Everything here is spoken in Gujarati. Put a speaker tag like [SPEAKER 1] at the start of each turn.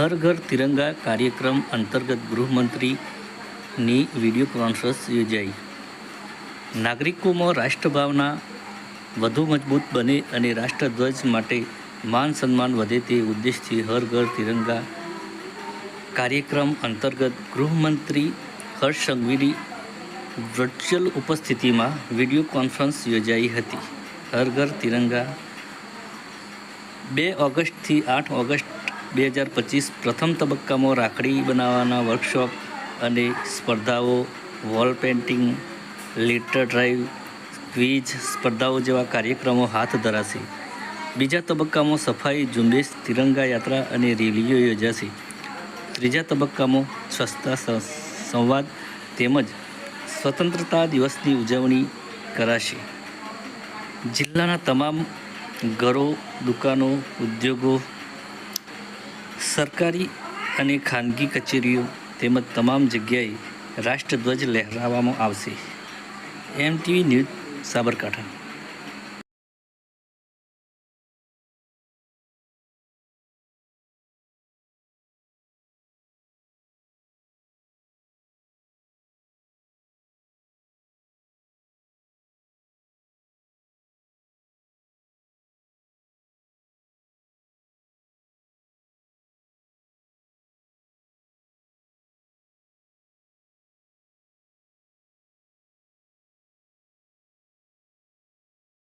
[SPEAKER 1] હર ઘર તિરંગા કાર્યક્રમ અંતર્ગત ગૃહમંત્રીની વીડિયો કોન્ફરન્સ યોજાઈ. નાગરિકોમાં રાષ્ટ્રભાવના વધુ મજબૂત બને અને રાષ્ટ્રધ્વજ માટે માન સન્માન વધે તે ઉદ્દેશથી હર ઘર તિરંગા કાર્યક્રમ અંતર્ગત ગૃહમંત્રી હર્ષ સંઘવીની વર્ચ્યુઅલ ઉપસ્થિતિમાં વીડિયો કોન્ફરન્સ યોજાઈ હતી. હર ઘર તિરંગા બે ઓગસ્ટથી આઠ ઓગસ્ટ બે હજાર પચીસ પ્રથમ તબક્કામાં રાખડી બનાવવાના વર્કશોપ અને સ્પર્ધાઓ wall painting letter drive quiz સ્પર્ધાઓ જેવા કાર્યક્રમો હાથ ધરાશે. બીજા તબક્કામાં સફાઈ, ઝુંબેશ, તિરંગા યાત્રા અને રેલીઓ યોજાશે. ત્રીજા તબક્કામાં સ્વચ્છતા સંવાદ તેમજ સ્વતંત્રતા દિવસની ઉજવણી કરાશે. જિલ્લાના તમામ ઘરો, દુકાનો, ઉદ્યોગો સરકારી અને ખાનગી કચેરીઓ તેમજ તમામ જગ્યાએ રાષ્ટ્રધ્વજ લહેરાવવામાં આવશે. MTV news Sabarkantha.